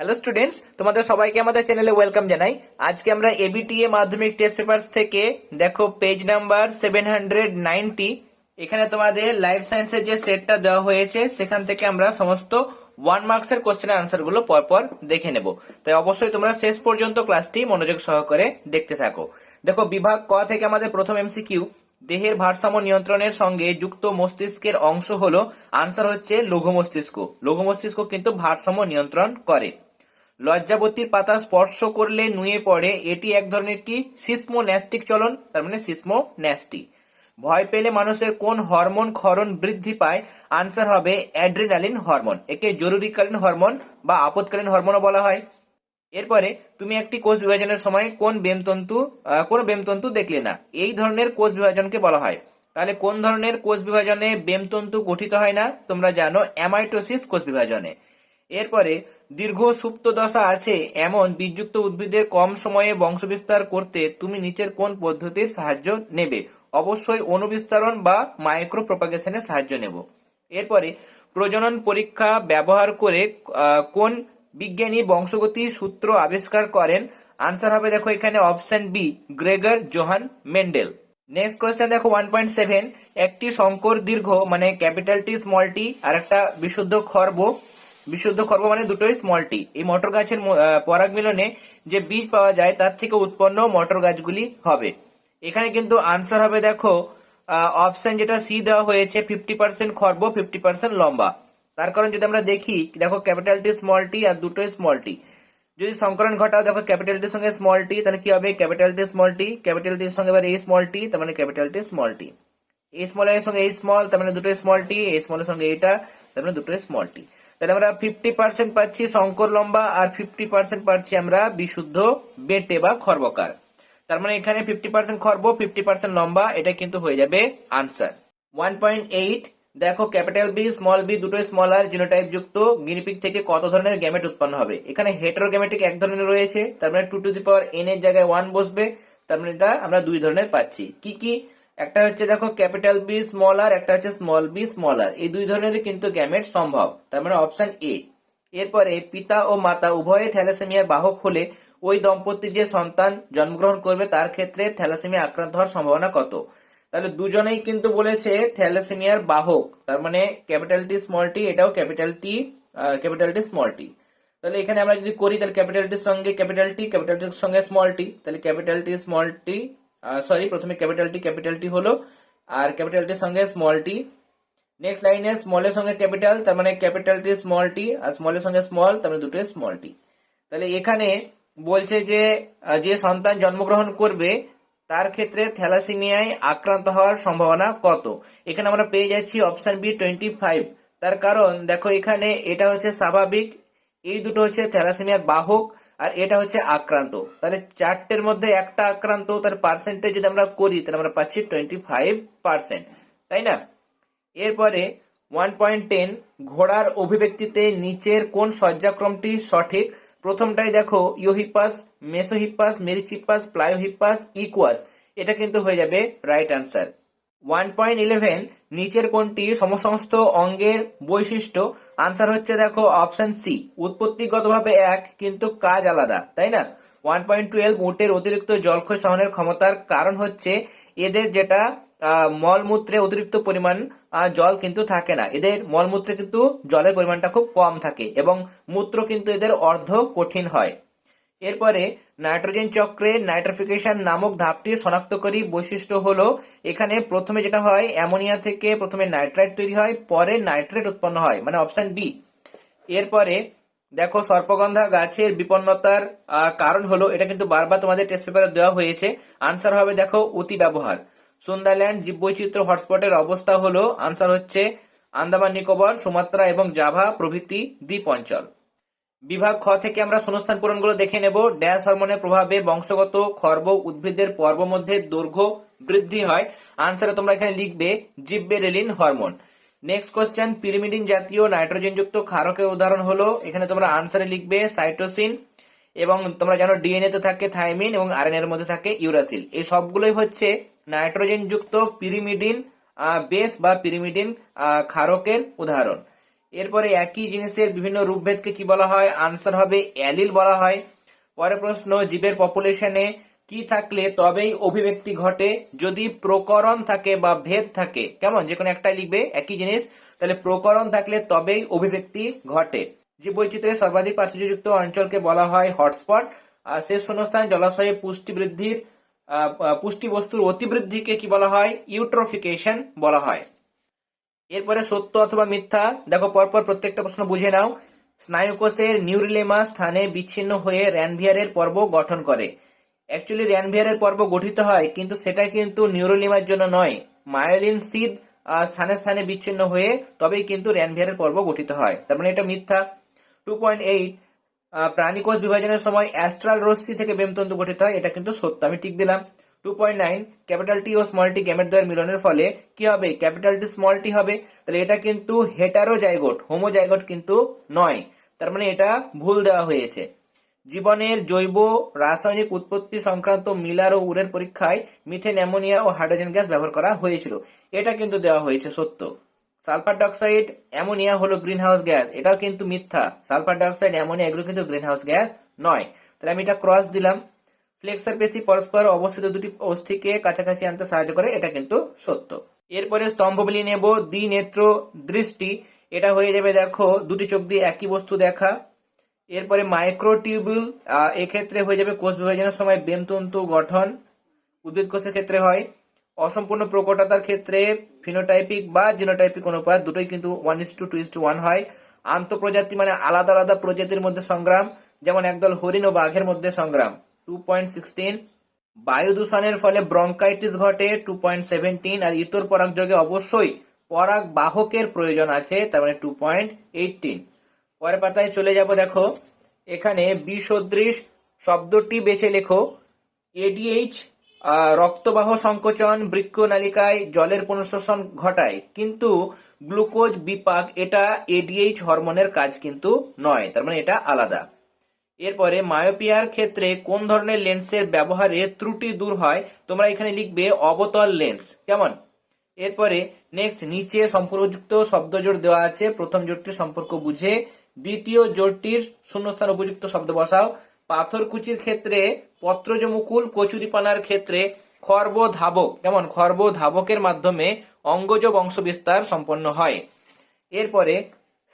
Hello students তোমাদের সবাইকে আমাদের চ্যানেলে ওয়েলকাম জানাই। আজকে আমরা এবিটিএ মাধ্যমিক টেস্ট পেপারস থেকে দেখো page number seven hundred ninety এখানে তোমাদের লাইফ সায়েন্সের যে সেটটা দেওয়া হয়েছে, সেখান থেকে আমরা সমস্ত ওয়ান মার্কসের কোশ্চেনের আনসারগুলো পরপর দেখে নেব। তাই অবশ্যই তোমরা শেষ পর্যন্ত ক্লাসটি মনোযোগ সহকারে দেখতে থাকো। দেখো, বিভাগ ক থেকে আমাদের প্রথম এমসিকিউ দেহের ভারসাম্য নিয়ন্ত্রণের সঙ্গে যুক্ত মস্তিষ্কের অংশ হলো আনসার হচ্ছে লঘু মস্তিষ্ক লঘু মস্তিষ্ক কিন্তু ভারসাম্য নিয়ন্ত্রণ করে। লজ্জাবতীর পাতা স্পর্শ করলে নুয়ে পড়ে। এটি এক ধরনের কি? সিসমো ন্যাস্টিক চলন, তার মানে সিসমো ন্যাস্টি ভয় পেলে মানুষের কোন হরমোন ক্ষরণ বৃদ্ধি পায়? আনসার হবে অ্যাড্রিনালিন হরমোন। একে জরুরিকালীন হরমোন বা আপদকালীন হরমোনও বলা হয়। এরপরে, তুমি একটি কোষ বিভাজনের সময় কোন বেমতন্তু কোন বেমতন্তু দেখলে না? এই ধরনের কোষ বিভাজনকে বলা হয়। তাহলে কোন ধরনের কোষ বিভাজনে বেমতন্তু গঠিত হয় না? তোমরা জানো অ্যামাইটোসিস কোষ বিভাজনে। এরপরে দীর্ঘ সুপ্ত দশা আছে, এমন বীজযুক্ত উদ্ভিদের কম সময়ে বংশবিস্তার করতে তুমি নিচের কোন পদ্ধতির সাহায্য নেবে? অবশ্যই অনুবিস্তারণ বা মাইক্রো প্রপাগেশনের সাহায্য নেব। এরপরে প্রজনন পরীক্ষা ব্যবহার করে কোন বিজ্ঞানী বংশগতি সূত্র আবিষ্কার করেন? আনসার হবে দেখো এখানে option B Gregor Johann Mendel next question দেখো ওয়ান পয়েন্ট সেভেন একটি শঙ্কর দীর্ঘ মানে ক্যাপিটাল টি স্মল টি আর একটা বিশুদ্ধ খর্ব। বিশুদ্ধ খর্ব মানে দুটোই স্মল টি এই মটর গাছের পরাগ মিলনে যে বীজ পাওয়া যায়, তার থেকে উৎপন্ন মটর গাছগুলি হবে। এখানে কিন্তু আনসার হবে দেখো অপশন যেটা সি দেওয়া হয়েছে ফিফটি পার্সেন্ট খর্ব ফিফটি পার্সেন্ট লম্বা। তার কারণ যদি আমরা দেখি, দেখো ক্যাপিটাল টি স্মল টি আর দুটোই স্মল টি যদি সংকরণ ঘটাও, দেখো ক্যাপিটাল টির সঙ্গে স্মল টি তাহলে কি হবে? Capital T small T capital টির সঙ্গে এবার এই স্মল টি তার মানে ক্যাপিটাল টি স্মল টি এই স্মল এর সঙ্গে এই স্মল তার মানে দুটোই স্মল টি এই স্মল এর সঙ্গে এটা তার মানে দুটোই স্মল টি তাহলে আমরা ফিফটি পার্সেন্ট পাচ্ছি শঙ্কর লম্বা আর ফিফটি পার্সেন্ট পাচ্ছি আমরা বিশুদ্ধ বেটে বা খর্বকার। তার মানে এখানে ফিফটি পার্সেন্ট খর্ব ফিফটি পার্সেন্ট লম্বা, এটা কিন্তু হয়ে যাবে আনসার ওয়ান পয়েন্ট এইট দেখো ক্যাপিটাল বি স্মল বি দুটোই স্মল আর জিনোটাইপ যুক্ত গিনিপিক থেকে কত ধরনের গ্যামেট উৎপন্ন হবে? এখানে হেটারোগ্যামেটিক এক ধরনের রয়েছে, তার মানে two to the power N এর জায়গায় ওয়ান বসবে, তার মানে এটা আমরা দুই ধরনের পাচ্ছি। কি কি? একটা হচ্ছে দেখো ক্যাপিটাল বি স্মল আর একটা হচ্ছে স্মল বি স্মল আর এই দুই ধরনের কিন্তু গ্যামেট সম্ভব। তার মানে অপশন এ এরপরে পিতা ও মাতা উভয়ে থ্যালাসেমিয়ার বাহক হলে ওই দম্পতির যে সন্তান জন্মগ্রহণ করবে তার ক্ষেত্রে থ্যালাসেমিয়া আক্রান্ত হওয়ার সম্ভাবনা কত? তাহলে দুজনেই কিন্তু বলেছে থ্যালাসেমিয়ার বাহক। তার মানে ক্যাপিটাল টি স্মল টি এটাও capital T capital T small T তাহলে এখানে আমরা যদি করি, তাহলে ক্যাপিটাল টির সঙ্গে ক্যাপিটাল টি ক্যাপিটাল টির সঙ্গে স্মল টি তাহলে capital T small T sorry প্রথমে ক্যাপিটাল টি ক্যাপিটাল টি হলো, আর ক্যাপিটাল টির সঙ্গে স্মল টি নেক্সট লাইনে স্মলের সঙ্গে ক্যাপিটাল তার মানে ক্যাপিটাল টি স্মল টি আর স্মলের সঙ্গে স্মল তার মানে দুটোই স্মল টি তাহলে এখানে বলছে যে যে সন্তান জন্মগ্রহণ করবে, তার ক্ষেত্রে থ্যালাসেমিয়ায় আক্রান্ত হওয়ার সম্ভাবনা কত? এখানে আমরা পেয়ে যাচ্ছি অপশন বি টোয়েন্টি ফাইভ তার কারণ, দেখো এখানে এটা হচ্ছে স্বাভাবিক, এই দুটো হচ্ছে থ্যালাসেমিয়ার বাহক আর এটা হচ্ছে আক্রান্ত। তাহলে চারটের মধ্যে একটা আক্রান্ত, তার পার্সেন্টেজ যদি আমরা করি, তাহলে আমরা পাচ্ছি টোয়েন্টি ফাইভ পার্সেন্ট তাই না? এরপরে ওয়ান পয়েন্ট টেন ঘোড়ার অভিব্যক্তিতে নিচের কোন সজ্জাক্রমটি সঠিক? প্রথমটাই দেখো ইওহিপাস মেসোহিপাস, মেরিচিপাস প্লায়োহিপাস ইকুয়াস। এটা কিন্তু হয়ে যাবে right answer one point eleven, নিচের কোনটি? সমসমস্ত অঙ্গের বৈশিষ্ট্য। আনসার হচ্ছে দেখো অপশন সি উৎপত্তিগতভাবে এক, কিন্তু কাজ আলাদা, তাই না? ওয়ান পয়েন্ট টুয়েলভ, উটের অতিরিক্ত জলক্ষয় সহনের ক্ষমতার কারণ হচ্ছে এদের যেটা মলমূত্রে অতিরিক্ত পরিমাণ জল কিন্তু থাকে না। এদের মলমূত্রে কিন্তু জলের পরিমাণটা খুব কম থাকে এবং মূত্র কিন্তু এদের অর্ধ কঠিন হয়। এরপরে নাইট্রোজেন চক্রে নাইট্রোফিকেশন নামক ধাপটি শনাক্তকারী বৈশিষ্ট্য হলো, এখানে প্রথমে যেটা হয়, অ্যামোনিয়া থেকে প্রথমে নাইট্রাইট তৈরি হয়, পরে নাইট্রেট উৎপন্ন হয় মানে অপশন বি। এরপরে দেখো, সর্পগন্ধা গাছের বিপন্নতার কারণ হলো, এটা কিন্তু বারবার তোমাদের টেস্ট পেপারে দেওয়া হয়েছে। আনসার হবে দেখো, অতি ব্যবহার। সুন্দরল্যান্ড জীববৈচিত্র্য হটস্পটের অবস্থা হলো আনসার হচ্ছে আন্দামান, নিকোবর, সুমাত্রা এবং জাভা প্রভৃতি দ্বীপ অঞ্চল বিভাগ খ থেকে আমরা শূন্যস্থান পূরণগুলো দেখে নেব। ড্যাশ হরমোনের প্রভাবে বংশগত খর্ব উদ্ভিদের পর্ব মধ্যে দৈর্ঘ্য বৃদ্ধি হয়। আনসারে তোমরা এখানে লিখবে gibberellin hormone. Next question pyrimidine জাতীয় নাইট্রোজেনযুক্ত ক্ষারকের উদাহরণ হলো। এখানে তোমরা আনসারে লিখবে সাইটোসিন এবং তোমরা জানো ডিএনএ তে থাকে থাইমিন এবং আরএনএ এর মধ্যে থাকে ইউরাসিল এই সবগুলোই হচ্ছে নাইট্রোজেন যুক্ত পিরিমিডিন বেস বা পিরিমিডিন ক্ষারকের উদাহরণ। এরপরে একই জিনিসের বিভিন্ন রূপভেদকে কি বলা হয়? আনসার হবে অ্যালিল বলা হয়। পরের প্রশ্ন, জীবের পপুলেশনে কি থাকলে তবেই অভিব্যক্তি ঘটে? যদি প্রকরণ থাকে বা ভেদ থাকে, কেমন? যে কোনো একটাই লিখবে, একই জিনিস, তাহলে প্রকরণ থাকলে তবেই অভিব্যক্তি ঘটে। জীব বৈচিত্র্যের সর্বাধিক প্রাচুর্যযুক্ত অঞ্চলকে বলা হয় হটস্পট। আর শেষ শূন্যস্থান, জলাশয়ে পুষ্টি বৃদ্ধির পুষ্টি বস্তুর অতিবৃদ্ধিকে কি বলা হয়? ইউট্রোফিকেশন বলা হয়। এরপরে সত্য অথবা মিথ্যা, দেখো পরপর প্রত্যেকটা প্রশ্ন বুঝে নাও। স্নায়ুকোষের নিউরিলেমা স্থানে বিচ্ছিন্ন হয়ে র্যানভিয়ারের পর্ব গঠন করে। অ্যাকচুয়ালি র্যানভিয়ারের পর্ব গঠিত হয়, কিন্তু সেটা কিন্তু নিউরোলিমার জন্য নয়। মায়োলিন সিদ স্থানে স্থানে বিচ্ছিন্ন হয়ে তবেই কিন্তু র্যানভিয়ারের পর্ব গঠিত হয়। তার মানে এটা মিথ্যা। টু পয়েন্ট এইট প্রাণীকোষ বিভাজনের সময় অ্যাস্ট্রাল রশ্মি থেকে বেমতন্তু গঠিত হয়, এটা কিন্তু সত্য, আমি ঠিক দিলাম। Two point nine capital T ও স্মল টি গ্যামেট দ্বয়ের মিলনের ফলে কি হবে? ক্যাপিটাল টি স্মল টি হবে। তাহলে এটা কিন্তু হেটারো জাইগোট হোমো জাইগোট কিন্তু নয়। তার মানে এটা ভুল দেওয়া হয়েছে। জীবনের জৈব রাসায়নিক উৎপত্তি সংক্রান্ত মিলার ও উরের পরীক্ষায় মিথেন অ্যামোনিয়া ও হাইড্রোজেন গ্যাস ব্যবহার করা হয়েছিল। এটা কিন্তু দেওয়া হয়েছে সত্য। সালফার ডাইঅক্সাইড অ্যামোনিয়া হলো গ্রিন হাউস গ্যাস এটাও কিন্তু মিথ্যা। সালফার ডাইঅক্সাইড অ্যামোনিয়া এগুলো কিন্তু গ্রিন হাউস গ্যাস নয়। তাহলে আমি এটা ক্রস দিলাম। ফ্লেক্সার পেশি পরস্পর অবস্থিত দুটি অস্থিকে কাছাকাছি আনতে সাহায্য করে, এটা কিন্তু সত্য। এরপরে স্তম্ভবলী নেব দ্বি নেত্র দৃষ্টি, এটা হয়ে যাবে দেখো, দুটি চোখ দিয়ে একই বস্তু দেখা। এরপরে মাইক্রোটিউবুল এক্ষেত্রে হয়ে যাবে কোষ বিভাজনের সময় বেমতন্তু গঠন, উদ্ভিদ কোষের ক্ষেত্রে হয়। অসম্পূর্ণ প্রকটতার ক্ষেত্রে ফিনোটাইপিক বা জিনোটাইপিক অনুপাত দুটোই কিন্তু one is to two is to one হয়। আন্তঃপ্রজাতি মানে আলাদা আলাদা প্রজাতির মধ্যে সংগ্রাম, যেমন একদল হরিণ ও বাঘের মধ্যে সংগ্রাম। টু পয়েন্ট সিক্সটিন বায়ু দূষণের ফলে ব্রঙ্কাইটিস ঘটে টু পয়েন্ট সেভেন্টিন আর ইতর পরাগযোগে অবশ্যই পরাগ বাহকের প্রয়োজন আছে, তার মানে টু পয়েন্ট এইটিন পরের পাতায় চলে যাব, দেখো, এখানে বিসদৃশ শব্দটি বেছে লেখো। এডিএইচ রক্তবাহ সংকোচন বৃক্ক নালিকায় জলের পুনঃশোষণ ঘটায়, কিন্তু গ্লুকোজ বিপাক এটা এডিএইচ হরমোনের কাজ কিন্তু নয়, তার মানে এটা আলাদা। এরপরে মায়োপিয়ার ক্ষেত্রে কোন ধরনের লেন্সের ব্যবহারে ত্রুটি দূর হয়, তোমরা এখানে লিখবে অবতল লেন্স। কেমন? এরপরে নেক্সট নিচে সম্পর্কযুক্ত শব্দজোড় দেওয়া আছে। প্রথম জোটটির সম্পর্ক বুঝে। দ্বিতীয় জোটটির শূন্যস্থান উপযুক্ত শব্দ বসাও। পাথরকুচির ক্ষেত্রে পত্রজ মুকুল কচুরিপানার ক্ষেত্রে খর্ব ধাবক কেমন? খর্ব ধাবকের মাধ্যমে অঙ্গজ বংশ বিস্তার সম্পন্ন হয়। এরপরে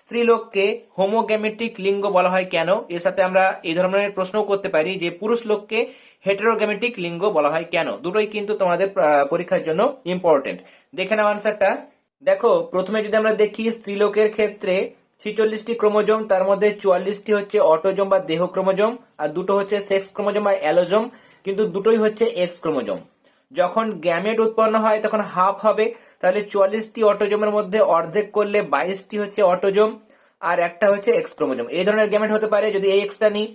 স্ত্রীলোককে হোমোগ্যামেটিক লিঙ্গ বলা হয় কেন? এর সাথে আমরা এই ধরনের প্রশ্নও করতে পারি যে পুরুষ লোককে হেটেরোগ্যামেটিক লিঙ্গ বলা হয় কেন? দুটোই কিন্তু তোমাদের পরীক্ষার জন্য ইম্পর্টেন্ট দেখে নাও আনসারটা দেখো, প্রথমে যদি আমরা দেখি স্ত্রীলোকের ক্ষেত্রে ছিচল্লিশটি ক্রোমোজোম, তার মধ্যে চুয়াল্লিশটি হচ্ছে অটোজোম বা দেহ ক্রোমোজোম, আর দুটো হচ্ছে সেক্স ক্রোমোজোম বা অ্যালোজোম, কিন্তু দুটোই হচ্ছে এক্স ক্রোমোজোম। যখন গ্যামেট উৎপন্ন হয়, তখন হাফ হবে তাহলে চুয়াল্লিশটি অটোজোমের মধ্যে অর্ধেক করলে বাইশটি হচ্ছে অটোজোম আর একটা হচ্ছে এক্স ক্রোমোজোম। এই ধরনের গ্যামেট হতে পারে, যদি এই এক্সটা নিই।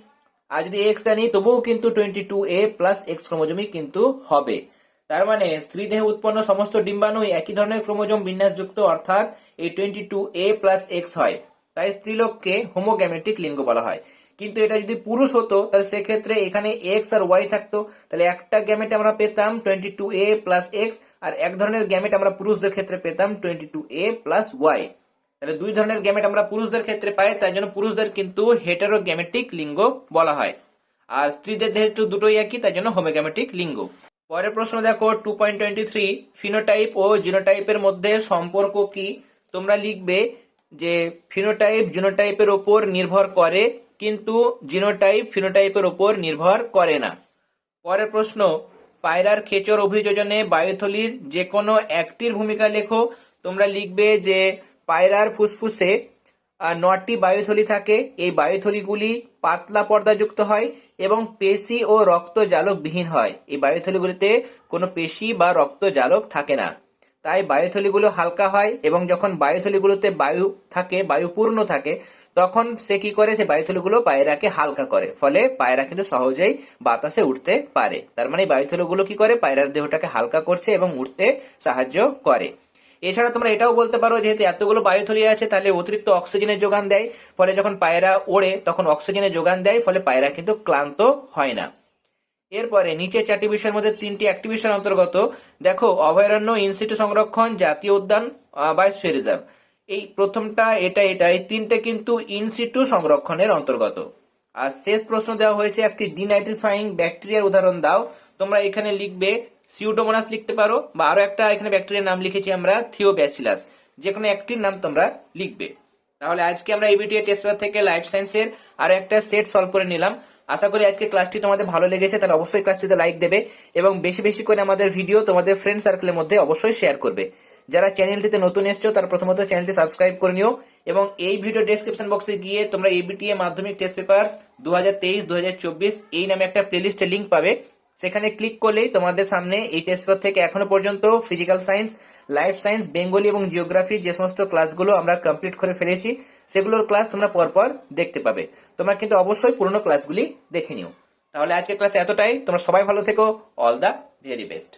আর যদি এক্সটা নিই, তবুও কিন্তু twenty two A plus X ক্রোমোজোমই কিন্তু হবে। তার মানে স্ত্রী দেহে উৎপন্ন সমস্ত ডিম্বাণুই একই ধরনের ক্রোমোজোম বিন্যাসযুক্ত, অর্থাৎ এই twenty two A plus X হয়। তাই স্ত্রীলোককে হোমোগ্যামেটিক লিঙ্গ বলা হয়। কিন্তু এটা যদি পুরুষ হতো, তাহলে সেক্ষেত্রে এখানে এক্স আর ওয়াই থাকতো। তাহলে একটা গ্যামেট আমরা পেতাম twenty two A plus X আর এক ধরনের গ্যামেট আমরা পুরুষদের ক্ষেত্রে পেতাম twenty two A plus Y তাহলে দুই ধরনের গ্যামেট আমরা পুরুষদের ক্ষেত্রে পাই, তাই জন্য পুরুষদের কিন্তু হেটারোগ্যামেটিক লিঙ্গ বলা হয়। আর স্ত্রীদের যেহেতু দুটোই একই, তাই জন্য হোমোগ্যামেটিক লিঙ্গ। পরের প্রশ্ন দেখো two point twenty three phenotype ও জিনোটাইপের মধ্যে সম্পর্ক কি? তোমরা লিখবে যে ফিনোটাইপ জিনোটাইপের ওপর নির্ভর করে, কিন্তু জিনোটাইপ ফিনোটাইপের ওপর নির্ভর করে না। পরের প্রশ্ন, পায়রার খেচর অভিযোজনে বায়ুথলির যে কোনো একটির ভূমিকা লেখো। তোমরা লিখবে যে পায়রার ফুসফুসে নটি বায়ুথলি থাকে। এই বায়ুথলিগুলি পাতলা পর্দাযুক্ত হয় এবং পেশি ও রক্ত জালকবিহীন হয়। এই বায়ুথলিগুলিতে কোনো পেশি বা রক্ত জালক থাকে না। তাই বায়ুথলিগুলো হালকা হয় এবং যখন বায়ুথলিগুলোতে বায়ু থাকে, বায়ু পূর্ণ থাকে, তখন সে কি করে? সে বায়ুথলিগুলো পায়রাকে হালকা করে। ফলে পায়রা কিন্তু সহজেই বাতাসে উঠতে পারে। তার মানে বায়ুথলিগুলো কি করে? পায়রার দেহটাকে হালকা করছে এবং উঠতে সাহায্য করে। এছাড়া তোমরা এটাও বলতে পারো, যেহেতু এতগুলো বায়ুথলি আছে, তাহলে অতিরিক্ত অক্সিজেনের যোগান দেয়। ফলে যখন পায়রা ওড়ে, তখন অক্সিজেনের যোগান দেয়, ফলে পায়রা কিন্তু ক্লান্ত হয় না। এরপরে নিচে চারটি বিষয়ের মধ্যে তিনটি অ্যাক্টিভিশন অন্তর্গত। দেখো, অভয়ারণ্য, ইনস্টিটিউট সংরক্ষণ, জাতীয় উদ্যান বায়োস্ফিয়ার রিজার্ভ। এই প্রথমটা, এটা এটা, এই তিনটে কিন্তু ইনসিটু সংরক্ষণের অন্তর্গত। আর শেষ প্রশ্ন দেওয়া হয়েছে একটি ডিনাইট্রিফাইং ব্যাকটেরিয়ার উদাহরণ দাও। তোমরা এখানে লিখবে সিউডোমোনাস লিখতে পারো, বা আরও একটা এখানে ব্যাকটেরিয়ার নাম লিখেছি আমরা থিওব্যাসিলাস যে কোনো একটির নাম তোমরা লিখবে। তাহলে আজকে আমরা এবিটিএ টেস্ট থেকে লাইফ সায়েন্সের আরও একটা সেট সলভ করে নিলাম। আশা করি আজকে ক্লাসটি তোমাদের ভালো লেগেছে, তাহলে অবশ্যই ক্লাসটিতে লাইক দেবে এবং বেশি বেশি করে আমাদের ভিডিও তোমাদের ফ্রেন্ড সার্কেলের মধ্যে অবশ্যই শেয়ার করবে। যারা চ্যানেলটিতে নতুন এসছো, তারা প্রথমত চ্যানেলটি সাবস্ক্রাইব করে নিও এবং এই ভিডিও ডেসক্রিপশন বক্সে গিয়ে তোমরা এবিটিএ মাধ্যমিক টেস্ট পেপার দু হাজার তেইশ দু হাজার চব্বিশ এই নামে একটা প্লেলিস্টের লিঙ্ক পাবে। সেখানে ক্লিক করলেই তোমাদের সামনে এই টেস্ট পেপার থেকে এখনও পর্যন্ত physical science life science Bengali এবং জিওগ্রাফি যে সমস্ত ক্লাসগুলো আমরা কমপ্লিট করে ফেলেছি সেগুলোর ক্লাস তোমরা পরপর দেখতে পাবে। তোমরা কিন্তু অবশ্যই পুরনো ক্লাসগুলি দেখে নিও। তাহলে আজকের ক্লাসে এতটাই। তোমরা সবাই ভালো থেকো। All the very best